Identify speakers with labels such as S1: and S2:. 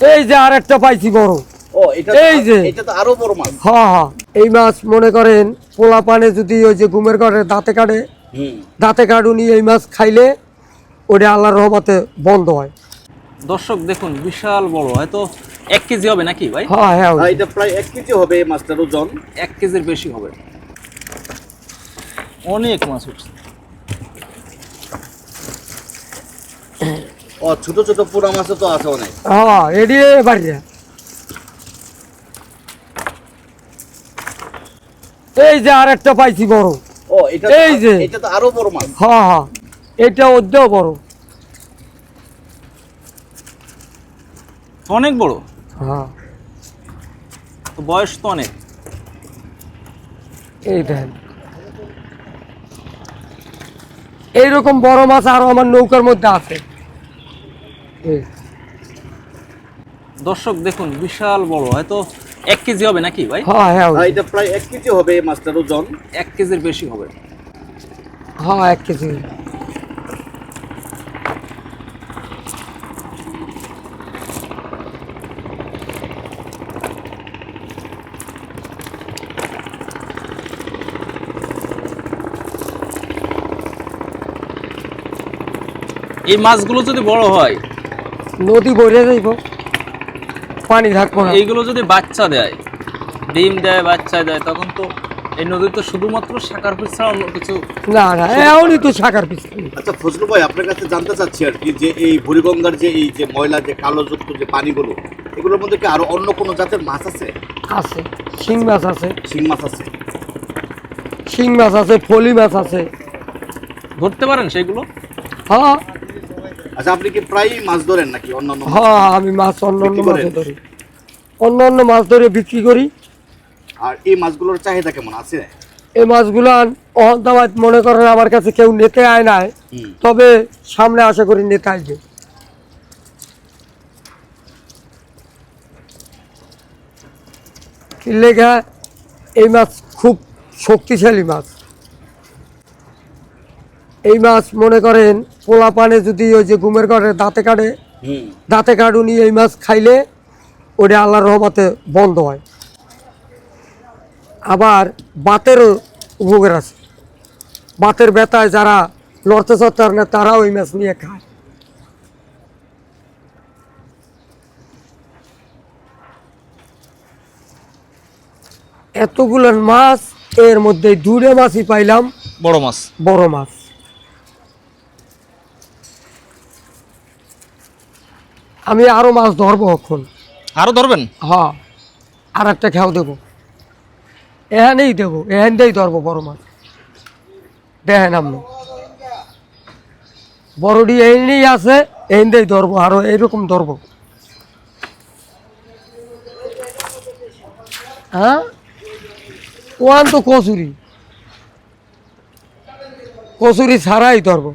S1: এই যে আর একটা পাইছি বড় এই যে।
S2: আরও বড় মাছ।
S1: হ্যাঁ হ্যাঁ এই মাছ মনে করেন পোলা পানে যদি ওই যে ঘুমের ঘরে দাঁতে কাটে দাঁতে কাটুনি এই মাছ খাইলে ওটা আল্লাহর রহমতে বন্ধ হয়।
S3: দর্শক দেখুন বিশাল বড়। হয়তো এক কেজি হবে নাকি ভাই?
S1: হ্যাঁ। হ্যাঁ
S2: এটা প্রায় এক কেজি হবে এই মাছটার ওজন।
S3: এক কেজির বেশি হবে। অনেক মাছ উঠছে।
S2: ও ছোট ছোট পোড়া মাছও তো আছে অনেক।
S1: হ্যাঁ এডি বাড়িয়া এই যে আর একটা পাইছি বড়।
S2: ও এটা
S1: এই যে।
S2: এটা তো আরও বড় মাছ।
S1: হ্যাঁ হ্যাঁ এটা বড়।
S3: অনেক বড়?
S1: হ্যাঁ।
S3: তো বয়স তো অনেক।
S1: এই দেন। এইরকম বড় মাছ আরও আমার নৌকার মধ্যে আছে।
S3: দর্শক দেখুন বিশাল বড়। হয়তো এক কেজি হবে নাকি ভাই?
S1: হ্যাঁ হ্যাঁ
S2: আর এটা প্রায় এক কেজি হবে এই মাছটার ওজন।
S3: এক কেজির বেশি হবে।
S1: হ্যাঁ এক কেজি।
S3: এই মাছগুলো যদি বড় হয়
S1: নদী ভরে যাইব পানি থাকব না।
S3: এইগুলো যদি বাচ্চা দেয় ডিম দেয় বাচ্চা দেয় তখন তো এই নদীতে শুধুমাত্র শাকার পিস ছাড়া অন্য কিছু
S1: না না এমনই তো শাকার পিস
S2: আচ্ছা ফজলু ভাই আপনার কাছে জানতে চাচ্ছি আর কি যে এই বুড়িগঙ্গার যে এই যে ময়লা যে কালোযুক্ত যে পানিগুলো এগুলোর মধ্যে কি আরও অন্য কোনো জাতের মাছ আছে?
S1: আছে শিং মাছ আছে।
S2: শিং মাছ আছে।
S1: শিং মাছ আছে ফলি মাছ আছে।
S3: ধরতে পারেন সেগুলো
S1: হ্যাঁ
S2: আচ্ছা আপনি কি প্রায়ই মাছ ধরেন নাকি অন্যান্য
S1: হ্যাঁ আমি মাছ অন্য অন্য মাছ ধরি। অন্য অন্য মাছ ধরে বিক্রি করি।
S2: আর এই মাছগুলোর চাহিদা কেমন আছে?
S1: এই মাছগুলো অহন্তাবাদ মনে করেন আমার কাছে কেউ নিতে আয় নাই। তবে সামনে আশা করি নিতে আসবে। লেখা এই মাছ খুব শক্তিশালী মাছ। এই মাছ মনে করেন পোলা পানে যদি ওই যে ঘুমের ঘরে দাঁতে কাটে দাঁতে কাটুনি এই মাছ খাইলে ওটা আল্লাহর রহমতে বন্ধ হয়। আবার বাতেরও উপকার আছে। বাতের ব্যথায় যারা লড়তে চড়তে পারে না তারাও ওই মাছ নিয়ে খায়। এতগুলো মাছ এর মধ্যে দূরে মাছই পাইলাম।
S3: বড় মাছ।
S1: বড় মাছ। আমি আরও মাছ ধরবো এখন।
S3: আরও ধরবেন?
S1: হ্যাঁ আর একটা খেয়াও দেবো। এখানেই দেবো এখানটাই ধরবো বড় মাছ। দেখেন আপনি। বড়ডি এখানেই আছে এখানটাই ধরবো আরও এইরকম ধরবো। হ্যাঁ? ওয়ান তো কচুরি। কচুরি ছাড়াই ধরবো।